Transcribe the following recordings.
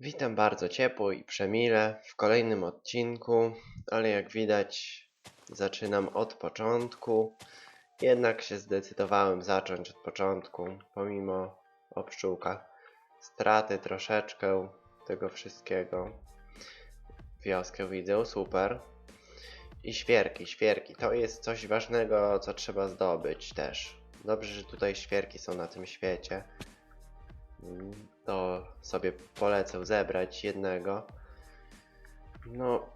Witam bardzo ciepło i przemile w kolejnym odcinku, ale jak widać zaczynam od początku. Jednak się zdecydowałem zacząć od początku, pomimo o pszczółka. Straty troszeczkę tego wszystkiego. Wioskę widzę, super. I świerki, świerki. To jest coś ważnego, co trzeba zdobyć też. Dobrze, że tutaj świerki są na tym świecie. To sobie polecę zebrać jednego. No,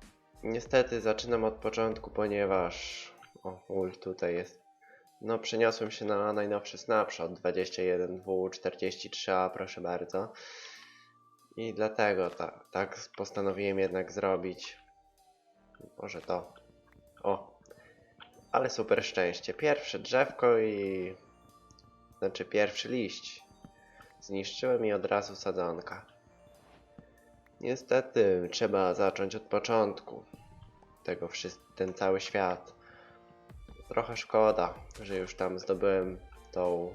niestety zaczynam od początku, ponieważ. O, ul tutaj jest. No, przeniosłem się na najnowszy snapshot 21W43A, proszę bardzo. I dlatego ta, tak postanowiłem jednak zrobić. Może to. O, ale super szczęście. Pierwsze drzewko i. Znaczy, pierwszy liść. Zniszczyłem i od razu sadzonka. Niestety, trzeba zacząć od początku. Tego ten cały świat. Trochę szkoda, że już tam zdobyłem tą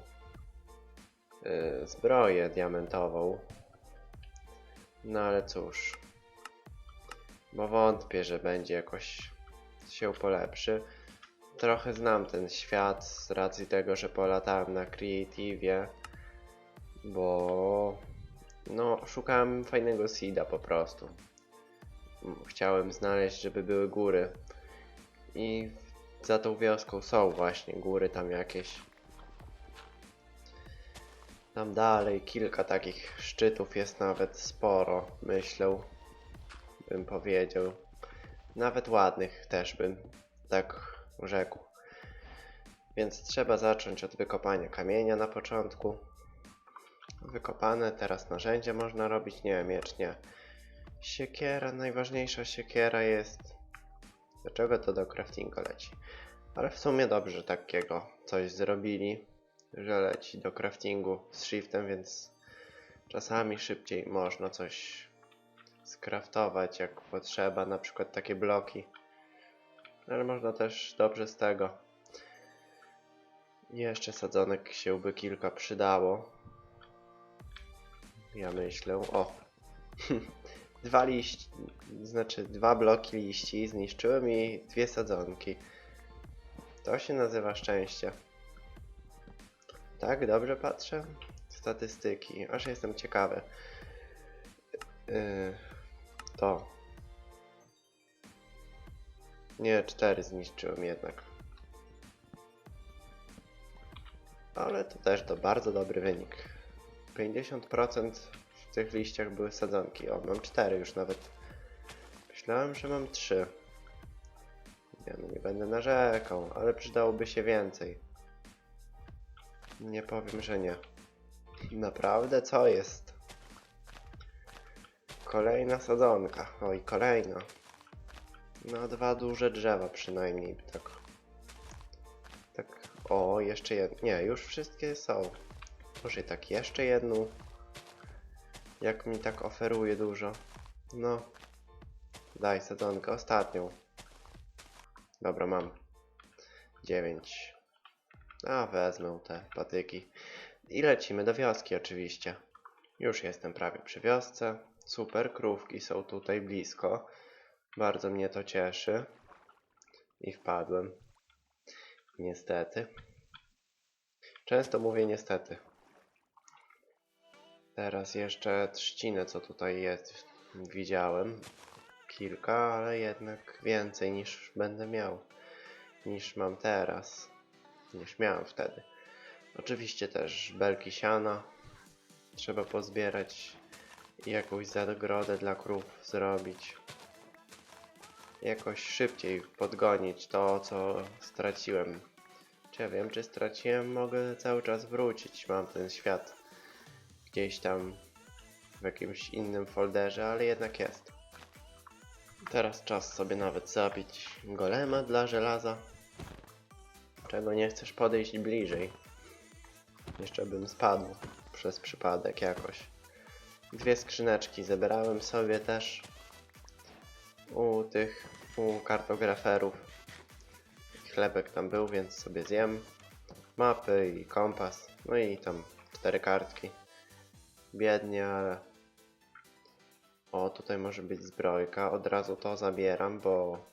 yy, zbroję diamentową. No ale cóż. Bo wątpię, że będzie jakoś się polepszy. Trochę znam ten świat z racji tego, że polatałem na Creative bo no szukałem fajnego seeda po prostu. Chciałem znaleźć, żeby były góry. I za tą wioską są właśnie góry tam jakieś. Tam dalej kilka takich szczytów jest nawet sporo, myślę. Bym powiedział. Nawet ładnych też bym tak rzekł. Więc trzeba zacząć od wykopania kamienia na początku. Wykopane, teraz narzędzie można robić, nie, miecz nie. Siekiera, najważniejsza siekiera jest... Dlaczego to do craftingu leci? Ale w sumie dobrze takiego coś zrobili, że leci do craftingu z shiftem, więc czasami szybciej można coś skraftować jak potrzeba, na przykład takie bloki. Ale można też dobrze z tego. Jeszcze sadzonek się by kilka przydało. Ja myślę, o. dwa liści, znaczy dwa bloki liści zniszczyłem i dwie sadzonki. To się nazywa szczęście. Tak, dobrze patrzę? Statystyki, aż jestem ciekawy. Yy, to. Nie, cztery zniszczyłem jednak. Ale to też to bardzo dobry wynik. 50% w tych liściach były sadzonki. O, mam 4 już nawet. Myślałem, że mam 3. Nie, no nie będę narzekał, ale przydałoby się więcej. Nie powiem, że nie. Naprawdę, co jest? Kolejna sadzonka. Oj, kolejna. No, dwa duże drzewa przynajmniej, tak. Tak, o, jeszcze jedno. Nie, już wszystkie są. Może tak jeszcze jedną. Jak mi tak oferuje dużo. No. Daj sadzonkę, ostatnią. Dobra, mam. 9. A, wezmę te patyki. I lecimy do wioski oczywiście. Już jestem prawie przy wiosce. Super, krówki są tutaj blisko. Bardzo mnie to cieszy. I wpadłem. Niestety. Często mówię niestety. Teraz jeszcze trzcinę, co tutaj jest, widziałem. Kilka, ale jednak więcej niż będę miał. Niż mam teraz. Niż miałem wtedy. Oczywiście też belki siana. Trzeba pozbierać i jakąś zagrodę dla krów zrobić. Jakoś szybciej podgonić to, co straciłem. Czy ja wiem, czy straciłem? Mogę cały czas wrócić. Mam ten świat gdzieś tam w jakimś innym folderze, ale jednak jest. Teraz czas sobie nawet zabić golema dla żelaza. Czego nie chcesz podejść bliżej? Jeszcze bym spadł przez przypadek jakoś. Dwie skrzyneczki zebrałem sobie też u tych, u kartograferów. Chlebek tam był, więc sobie zjem. Mapy i kompas, no i tam cztery kartki biednie, ale O, tutaj może być zbrojka. Od razu to zabieram, bo...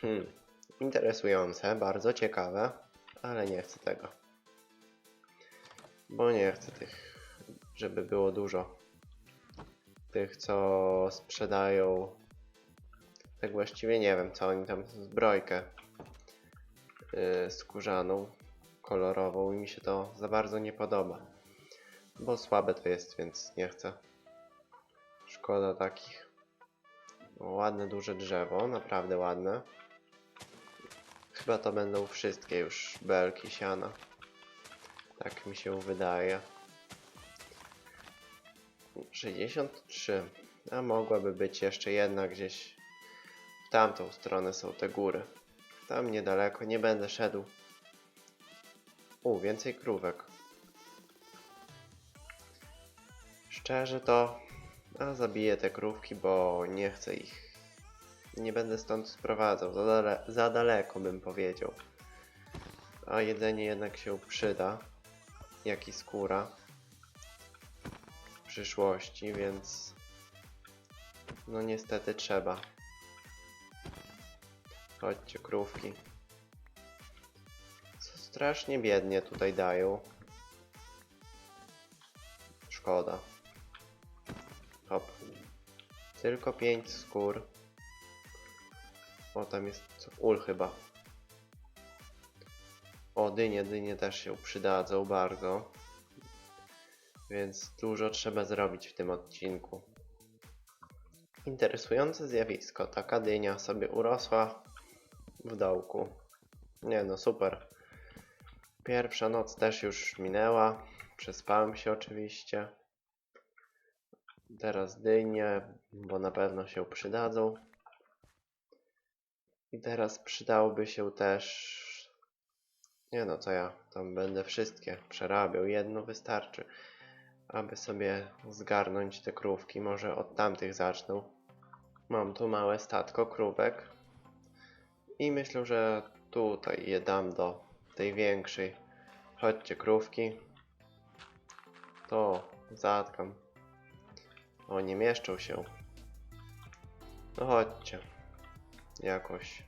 Hmm, interesujące, bardzo ciekawe, ale nie chcę tego. Bo nie chcę tych, żeby było dużo. Tych, co sprzedają... Tak właściwie nie wiem, co oni tam... Zbrojkę yy, skórzaną, kolorową i mi się to za bardzo nie podoba. Bo słabe to jest, więc nie chcę. Szkoda takich. Ładne, duże drzewo, naprawdę ładne. Chyba to będą wszystkie już belki siana. Tak mi się wydaje. 63. A mogłaby być jeszcze jedna gdzieś w tamtą stronę są te góry. Tam niedaleko, nie będę szedł. U, więcej krówek. Szczerze to a zabiję te krówki, bo nie chcę ich. Nie będę stąd sprowadzał. Za, dale za daleko bym powiedział. A jedzenie jednak się przyda. Jak i skóra. W przyszłości, więc. No niestety trzeba. Chodźcie, krówki. Co strasznie biednie tutaj dają. Szkoda. Tylko 5 skór. O, tam jest ul chyba. O, dynie, dynie też się przydadzą bardzo. Więc dużo trzeba zrobić w tym odcinku. Interesujące zjawisko. Taka dynia sobie urosła w dołku. Nie no, super. Pierwsza noc też już minęła. Przespałem się oczywiście. Teraz dynie, bo na pewno się przydadzą. I teraz przydałoby się też... Nie no, co ja tam będę wszystkie przerabiał. Jedno wystarczy, aby sobie zgarnąć te krówki. Może od tamtych zacznę. Mam tu małe statko krówek. I myślę, że tutaj je dam do tej większej. Chodźcie krówki. To zatkam. O, nie mieszczą się. No chodźcie. Jakoś.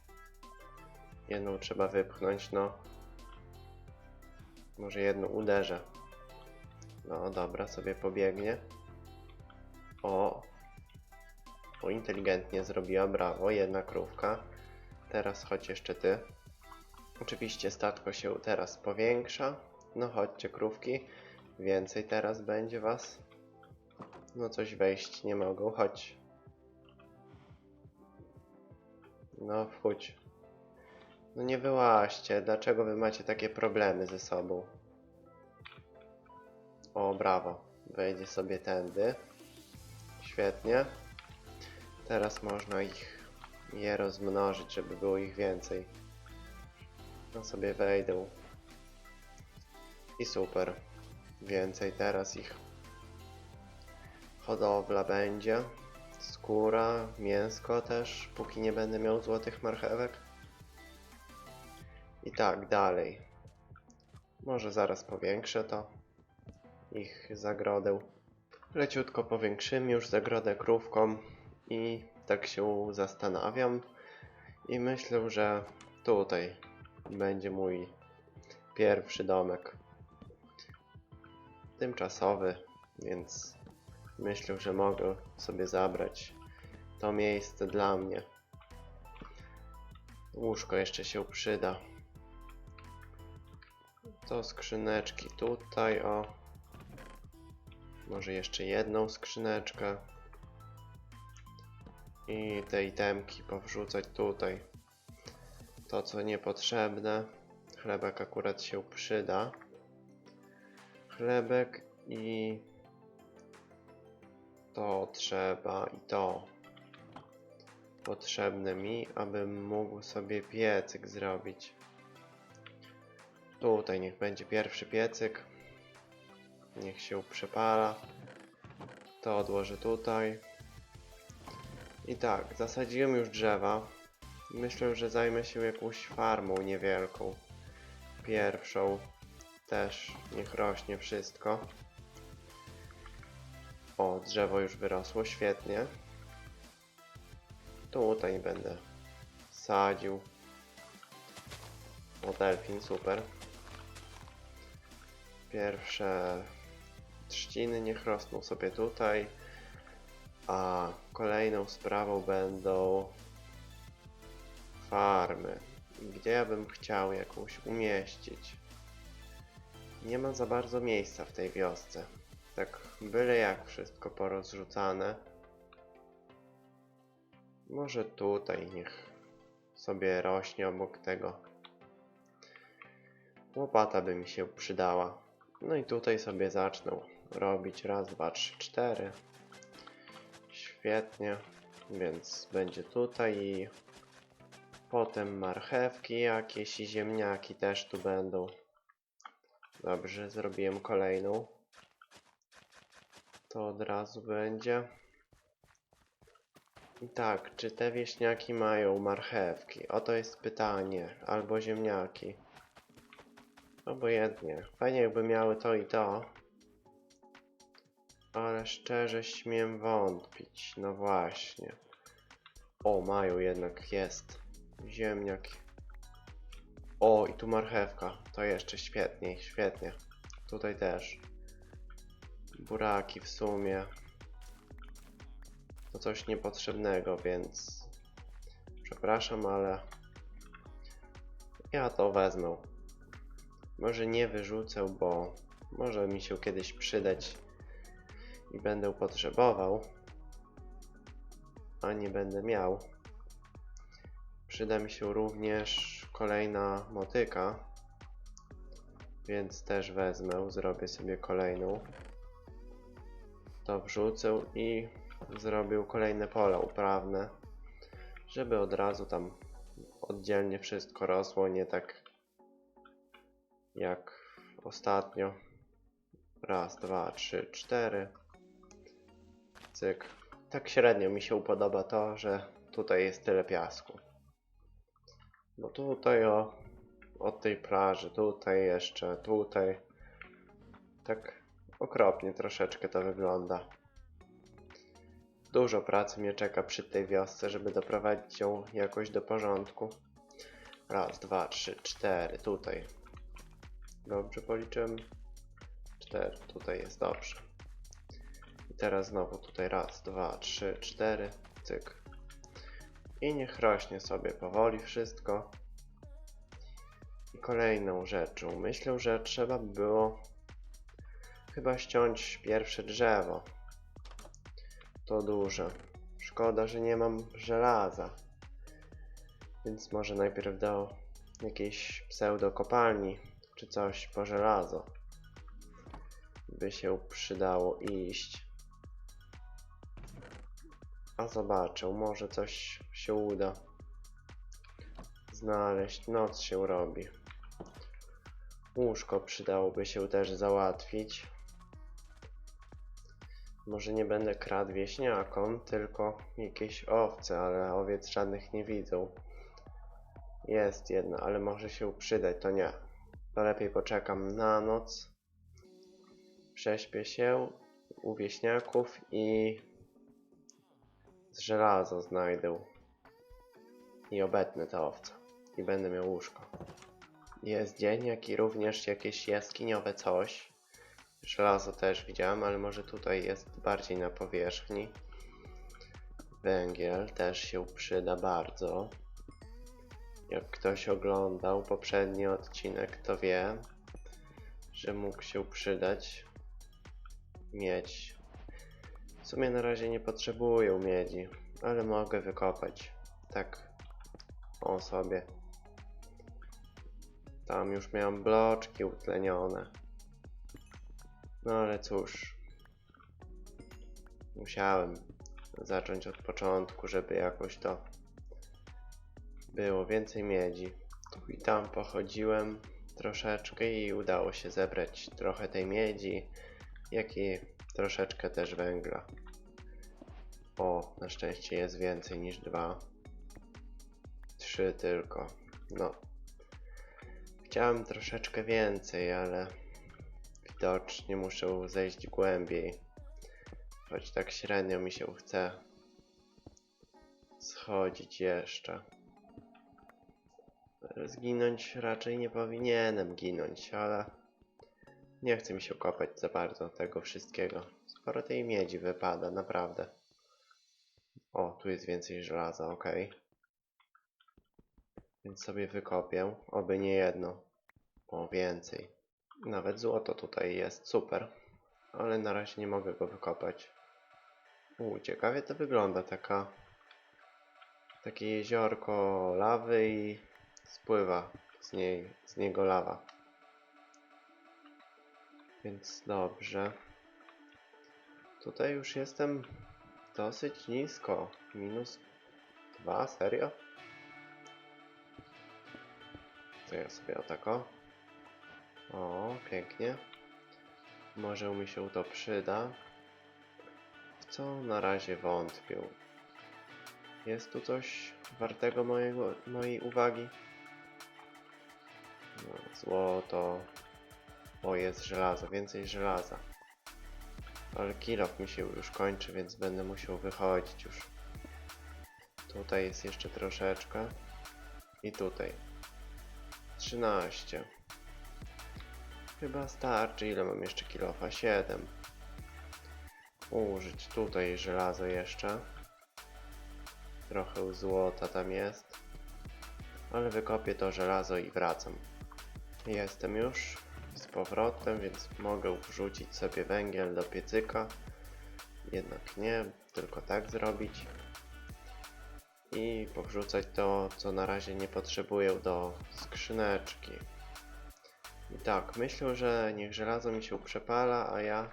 Jedną trzeba wypchnąć, no. Może jedną uderzę. No dobra, sobie pobiegnie. O. O, inteligentnie zrobiła, brawo, jedna krówka. Teraz chodź jeszcze ty. Oczywiście statko się teraz powiększa. No chodźcie krówki. Więcej teraz będzie was. No coś wejść nie mogą, chodź. No wchódź. No nie wyłaźcie, dlaczego wy macie takie problemy ze sobą? O, brawo. Wejdzie sobie tędy. Świetnie. Teraz można ich je rozmnożyć, żeby było ich więcej. No sobie wejdą. I super. Więcej teraz ich hodowla będzie. Skóra, mięsko też, póki nie będę miał złotych marchewek. I tak dalej. Może zaraz powiększę to. Ich zagrodę. Leciutko powiększymy już zagrodę krówką i tak się zastanawiam. I myślę, że tutaj będzie mój pierwszy domek. Tymczasowy, więc myślę, że mogę sobie zabrać to miejsce dla mnie. Łóżko jeszcze się przyda. To skrzyneczki tutaj, o. Może jeszcze jedną skrzyneczkę. I te itemki powrzucać tutaj. To co niepotrzebne. Chlebek akurat się przyda. Chlebek i to trzeba i to potrzebne mi, abym mógł sobie piecyk zrobić. Tutaj niech będzie pierwszy piecyk. Niech się przepala. To odłożę tutaj. I tak, zasadziłem już drzewa. Myślę, że zajmę się jakąś farmą niewielką. Pierwszą. Też niech rośnie wszystko. O, drzewo już wyrosło, świetnie. Tutaj będę sadził. O, delfin, super. Pierwsze trzciny niech rosną sobie tutaj. A kolejną sprawą będą farmy. Gdzie ja bym chciał jakąś umieścić? Nie ma za bardzo miejsca w tej wiosce. Tak byle jak wszystko porozrzucane. Może tutaj niech sobie rośnie obok tego. Łopata by mi się przydała. No i tutaj sobie zacznę robić raz, dwa, trzy, cztery. Świetnie. Więc będzie tutaj i potem marchewki jakieś i ziemniaki też tu będą. Dobrze, zrobiłem kolejną. To od razu będzie. I tak, czy te wieśniaki mają marchewki? Oto jest pytanie. Albo ziemniaki. Obojętnie. Fajnie jakby miały to i to. Ale szczerze śmiem wątpić. No właśnie. O, mają jednak, jest. Ziemniak. O, i tu marchewka. To jeszcze świetniej, świetnie. Tutaj też. Buraki w sumie. To coś niepotrzebnego, więc... Przepraszam, ale... Ja to wezmę. Może nie wyrzucę, bo może mi się kiedyś przydać i będę potrzebował, a nie będę miał. Przyda mi się również kolejna motyka, więc też wezmę, zrobię sobie kolejną. To wrzucę i zrobię kolejne pola uprawne, żeby od razu tam oddzielnie wszystko rosło, nie tak jak ostatnio. Raz, dwa, trzy, cztery. Cyk. Tak średnio mi się podoba to, że tutaj jest tyle piasku. Bo tutaj o, od tej plaży, tutaj jeszcze, tutaj. Tak okropnie troszeczkę to wygląda. Dużo pracy mnie czeka przy tej wiosce, żeby doprowadzić ją jakoś do porządku. Raz, dwa, trzy, cztery, tutaj. Dobrze policzyłem? Cztery, tutaj jest dobrze. I teraz znowu tutaj raz, dwa, trzy, cztery, cyk. I niech rośnie sobie powoli wszystko. I kolejną rzeczą, myślę, że trzeba by było chyba ściąć pierwsze drzewo. To duże. Szkoda, że nie mam żelaza. Więc może najpierw do jakiejś pseudo kopalni czy coś po żelazo by się przydało iść. A zobaczę, może coś się uda znaleźć. Noc się robi. Łóżko przydałoby się też załatwić. Może nie będę kradł wieśniakom, tylko jakieś owce, ale owiec żadnych nie widzą. Jest jedna, ale może się przydać, to nie. To lepiej poczekam na noc. Prześpię się u wieśniaków i z żelazo znajdę. I obetnę te owce. I będę miał łóżko. Jest dzień, jak i również jakieś jaskiniowe coś. Żelazo też widziałem, ale może tutaj jest bardziej na powierzchni. Węgiel też się przyda bardzo. Jak ktoś oglądał poprzedni odcinek, to wie, że mógł się przydać miedź. W sumie na razie nie potrzebuję miedzi, ale mogę wykopać. Tak o sobie. Tam już miałem bloczki utlenione. No ale cóż. Musiałem zacząć od początku, żeby jakoś to było więcej miedzi. Tu i tam pochodziłem troszeczkę i udało się zebrać trochę tej miedzi, jak i troszeczkę też węgla. O, na szczęście jest więcej niż dwa. Trzy tylko. No. Chciałem troszeczkę więcej, ale widocznie muszę zejść głębiej, Choć tak średnio mi się chce schodzić jeszcze. Zginąć raczej nie powinienem ginąć, ale nie chce mi się kopać za bardzo tego wszystkiego. Sporo tej miedzi wypada, naprawdę. O, tu jest więcej żelaza, ok. Więc sobie wykopię, oby nie jedno. O, więcej. Nawet złoto tutaj jest, super. Ale na razie nie mogę go wykopać. U, ciekawie to wygląda, taka... Takie jeziorko lawy i spływa z niej, z niego lawa. Więc dobrze. Tutaj już jestem dosyć nisko. Minus dwa, serio? To ja sobie o tako. O, pięknie. Może mi się to przyda. W co na razie wątpię. Jest tu coś wartego mojego, mojej uwagi? No, złoto. O, jest żelazo, więcej żelaza. Ale kilof mi się już kończy, więc będę musiał wychodzić już. Tutaj jest jeszcze troszeczkę. I tutaj. 13. Chyba starczy. Ile mam jeszcze kilofa? 7. Użyć tutaj żelazo jeszcze. Trochę złota tam jest. Ale wykopię to żelazo i wracam. Jestem już z powrotem, więc mogę wrzucić sobie węgiel do piecyka. Jednak nie, tylko tak zrobić. I powrzucać to, co na razie nie potrzebuję do skrzyneczki. I tak, myślę, że niech żelazo mi się przepala, a ja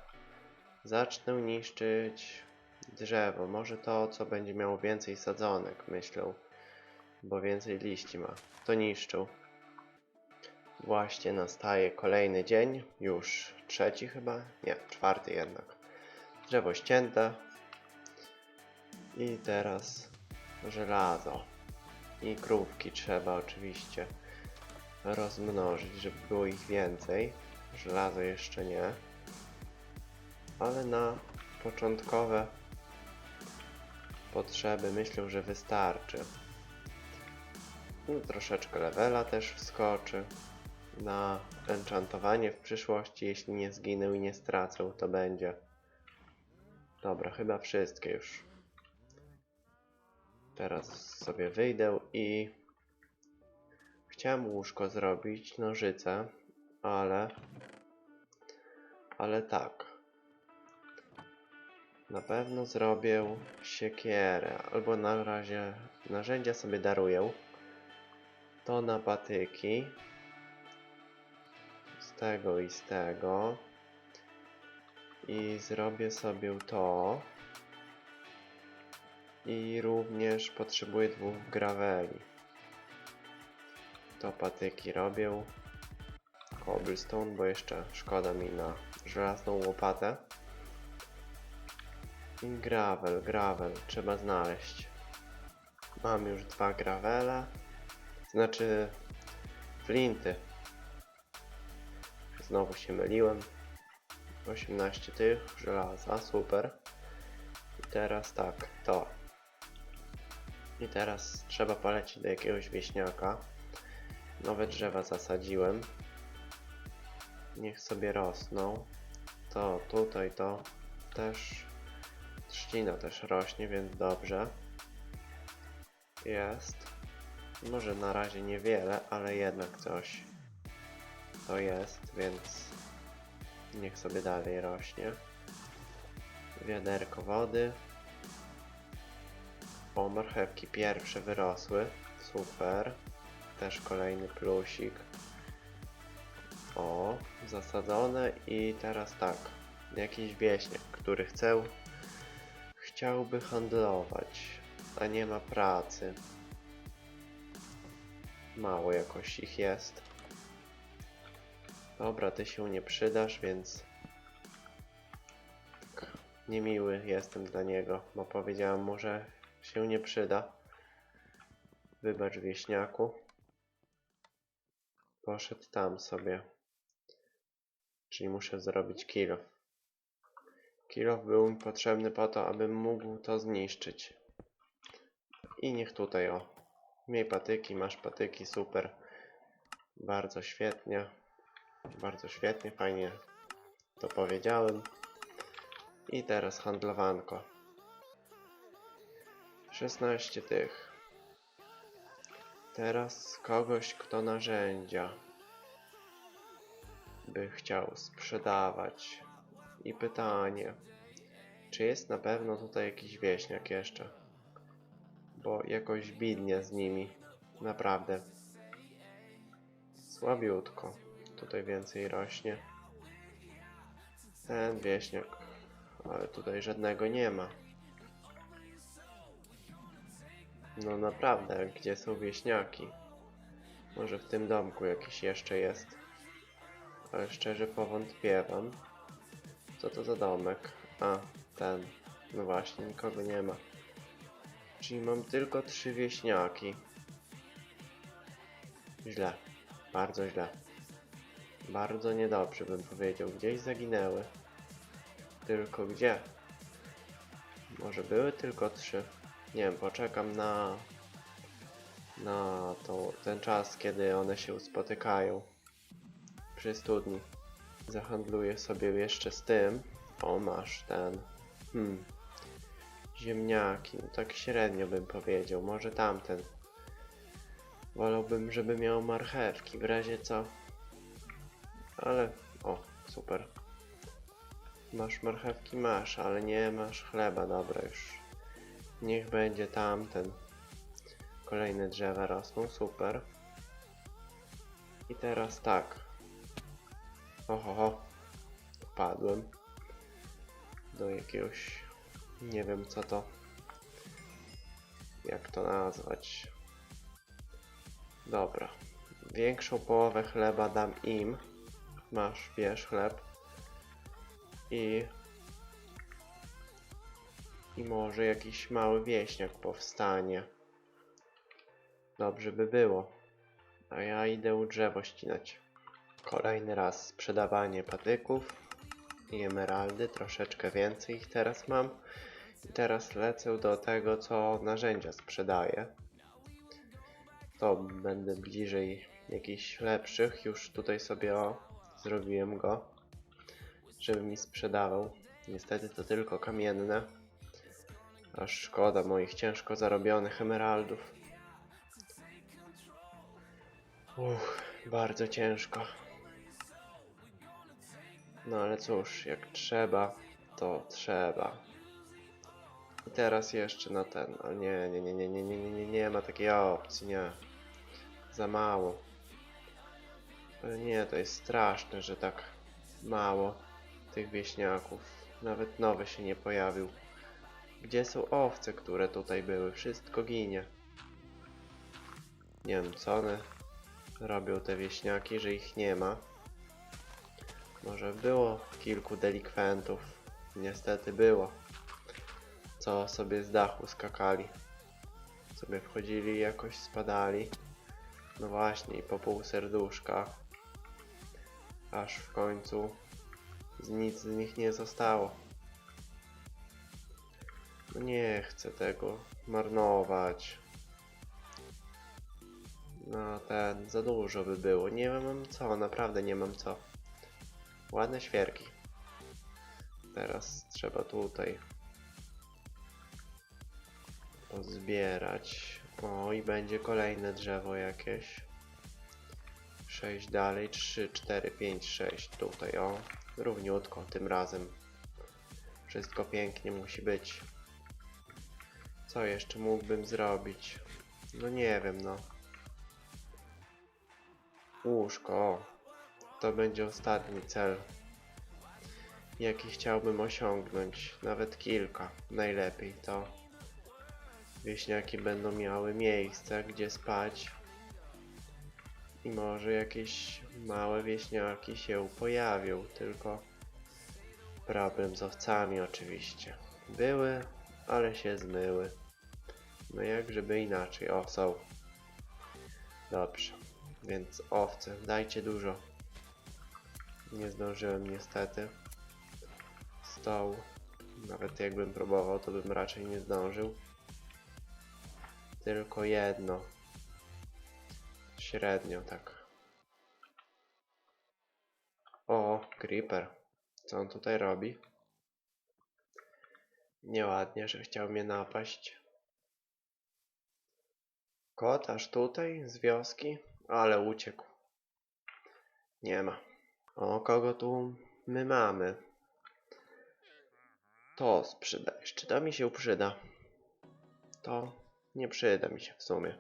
zacznę niszczyć drzewo. Może to, co będzie miało więcej sadzonek, myślę. Bo więcej liści ma. To niszczę. Właśnie nastaje kolejny dzień, już trzeci chyba, nie, czwarty jednak. Drzewo ścięte. I teraz żelazo. I krówki trzeba oczywiście rozmnożyć, żeby było ich więcej. Żelazo jeszcze nie. Ale na początkowe potrzeby myślę, że wystarczy. No, troszeczkę levela też wskoczy na enchantowanie w przyszłości, jeśli nie zginę i nie stracę, to będzie. Dobra, chyba wszystkie już. Teraz sobie wyjdę i chciałem łóżko zrobić, nożyce, ale ale tak. Na pewno zrobię siekierę, albo na razie narzędzia sobie daruję. To na patyki z tego i z tego. I zrobię sobie to. I również potrzebuję dwóch graveli. To patyki robię. Cobblestone, bo jeszcze szkoda mi na żelazną łopatę. I gravel, gravel, trzeba znaleźć. Mam już dwa gravele. Znaczy flinty. Znowu się myliłem. 18 tych żelaza, super. I teraz tak, to. I teraz trzeba polecić do jakiegoś wieśniaka. Nowe drzewa zasadziłem. Niech sobie rosną. To tutaj to też trzcina też rośnie, więc dobrze. Jest. Może na razie niewiele, ale jednak coś to jest, więc niech sobie dalej rośnie. Wiaderko wody. O, marchewki pierwsze wyrosły. Super. Też kolejny plusik. O, zasadzone i teraz tak. Jakiś wieśniak, który chce, chciałby handlować, a nie ma pracy. Mało jakoś ich jest. Dobra, ty się nie przydasz, więc tak niemiły jestem dla niego, bo powiedziałem mu, że się nie przyda. Wybacz wieśniaku. Poszedł tam sobie. Czyli muszę zrobić kill. Kilof był mi potrzebny po to, abym mógł to zniszczyć. I niech tutaj o. Miej patyki, masz patyki, super. Bardzo świetnie. Bardzo świetnie, fajnie to powiedziałem. I teraz handlowanko. 16 tych. Teraz kogoś, kto narzędzia by chciał sprzedawać. I pytanie, czy jest na pewno tutaj jakiś wieśniak jeszcze? Bo jakoś bidnie z nimi. Naprawdę. Słabiutko. Tutaj więcej rośnie. Ten wieśniak. Ale tutaj żadnego nie ma. No naprawdę, gdzie są wieśniaki? Może w tym domku jakiś jeszcze jest. Ale szczerze powątpiewam. Co to za domek? A, ten. No właśnie, nikogo nie ma. Czyli mam tylko trzy wieśniaki. Źle. Bardzo źle. Bardzo niedobrze bym powiedział. Gdzieś zaginęły. Tylko gdzie? Może były tylko trzy? Nie wiem, poczekam na... Na to, ten czas, kiedy one się spotykają. Przy studni. Zahandluję sobie jeszcze z tym. O, masz ten. Hmm. Ziemniaki. No tak średnio bym powiedział. Może tamten. Wolałbym, żeby miał marchewki, w razie co. Ale... O, super. Masz marchewki? Masz, ale nie masz chleba. Dobra, już. Niech będzie tamten. Kolejne drzewa rosną, super. I teraz tak. Oho, ho. Wpadłem do jakiegoś. Nie wiem co to. Jak to nazwać. Dobra. Większą połowę chleba dam im. Masz, bierz chleb. I. I może jakiś mały wieśniak powstanie. Dobrze by było. A ja idę drzewo ścinać. Kolejny raz sprzedawanie patyków i emeraldy. Troszeczkę więcej ich teraz mam. I teraz lecę do tego, co narzędzia sprzedaję. To będę bliżej jakichś lepszych. Już tutaj sobie o, zrobiłem go, żeby mi sprzedawał. Niestety to tylko kamienne. Aż szkoda moich ciężko zarobionych emeraldów. Uch, bardzo ciężko. No ale cóż, jak trzeba, to trzeba. I teraz jeszcze na ten, ale nie, nie, nie, nie, nie, nie, nie, nie, nie ma takiej opcji, nie. Za mało. Ale nie, to jest straszne, że tak mało tych wieśniaków. Nawet nowy się nie pojawił. Gdzie są owce, które tutaj były? Wszystko ginie. Nie wiem, co one robią te wieśniaki, że ich nie ma. Może było kilku delikwentów. Niestety było. Co sobie z dachu skakali. Sobie wchodzili jakoś spadali. No właśnie, i po pół serduszka. Aż w końcu z nic z nich nie zostało. No nie chcę tego marnować. No ten, za dużo by było. Nie mam co, naprawdę nie mam co. Ładne świerki. Teraz trzeba tutaj pozbierać. O, i będzie kolejne drzewo jakieś. 6 dalej, 3, 4, 5, 6 tutaj, o. Równiutko tym razem. Wszystko pięknie musi być. Co jeszcze mógłbym zrobić? No nie wiem, no. Łóżko. To będzie ostatni cel. Jaki chciałbym osiągnąć. Nawet kilka. Najlepiej to. Wieśniaki będą miały miejsce, gdzie spać. I może jakieś małe wieśniaki się pojawią, tylko problem z owcami oczywiście. Były, ale się zmyły. No jak żeby inaczej. O, są. Dobrze. Więc owce, dajcie dużo. Nie zdążyłem niestety. Stoł. Nawet jakbym próbował, to bym raczej nie zdążył. Tylko jedno. Średnio, tak. O, Creeper. Co on tutaj robi? Nieładnie, że chciał mnie napaść. Kot aż tutaj, z wioski? Ale uciekł. Nie ma. O, kogo tu my mamy? To sprzedajesz. Czy to mi się przyda? To nie przyda mi się w sumie.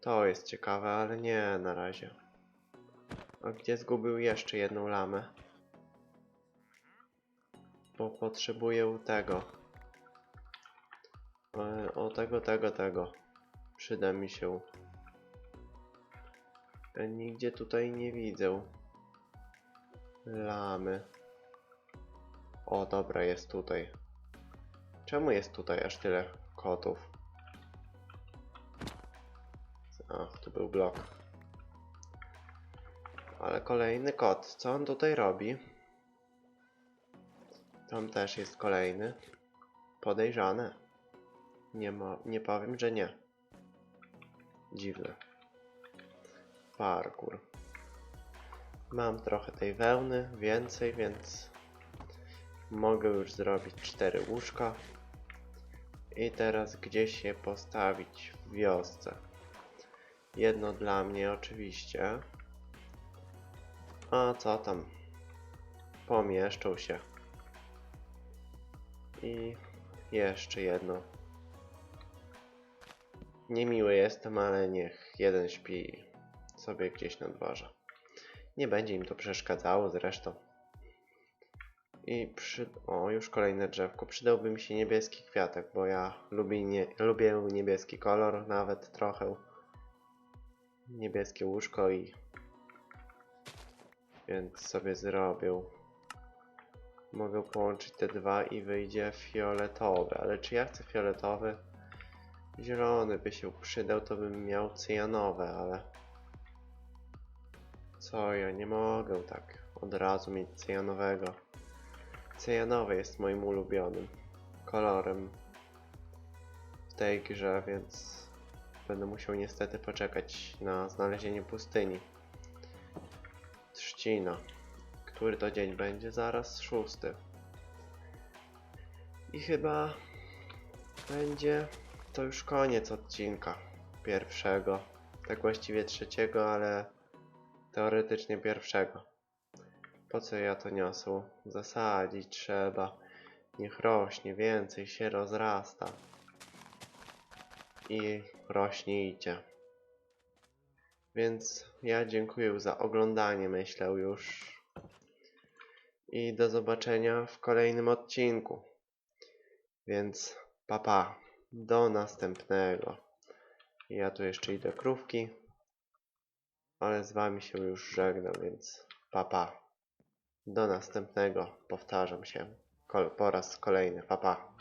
To jest ciekawe, ale nie na razie. A gdzie zgubił jeszcze jedną lamę? Bo potrzebuję tego. E, O tego, tego, tego. Przyda mi się. E, Nigdzie tutaj nie widzę. Lamy. O, dobra, jest tutaj. Czemu jest tutaj aż tyle kotów? Ach, tu był blok. Ale kolejny kot. Co on tutaj robi? Tam też jest kolejny. Podejrzane. Nie, ma, nie powiem, że nie. Dziwne. Parkour. Mam trochę tej wełny, więcej, więc mogę już zrobić cztery łóżka. I teraz gdzieś je postawić w wiosce. Jedno dla mnie oczywiście. A co tam? Pomieszczą się. I jeszcze jedno. Niemiły jestem, ale niech jeden śpi sobie gdzieś na dworze. Nie będzie im to przeszkadzało zresztą. I przy... O, już kolejne drzewko. Przydałby mi się niebieski kwiatek, bo ja lubię, nie... lubię niebieski kolor, nawet trochę. Niebieskie łóżko i... Więc sobie zrobię. Mogę połączyć te dwa i wyjdzie fioletowy. Ale czy ja chcę fioletowy? Zielony by się przydał, to bym miał cyjanowe, ale... Co ja nie mogę tak od razu mieć cyjanowego. Cyjanowy jest moim ulubionym kolorem w tej grze, więc będę musiał niestety poczekać na znalezienie pustyni. Trzcina. Który to dzień będzie? Zaraz szósty. I chyba będzie to już koniec odcinka pierwszego. Tak właściwie trzeciego, ale teoretycznie pierwszego. Po co ja to niosę? Zasadzić trzeba. Niech rośnie więcej, się rozrasta. I rośnie idzie. Więc ja dziękuję za oglądanie, myślę już. I do zobaczenia w kolejnym odcinku. Więc papa, pa. do następnego. Ja tu jeszcze idę krówki, ale z wami się już żegnam, więc papa. Pa. Do następnego, powtarzam się po raz kolejny, papa. Pa.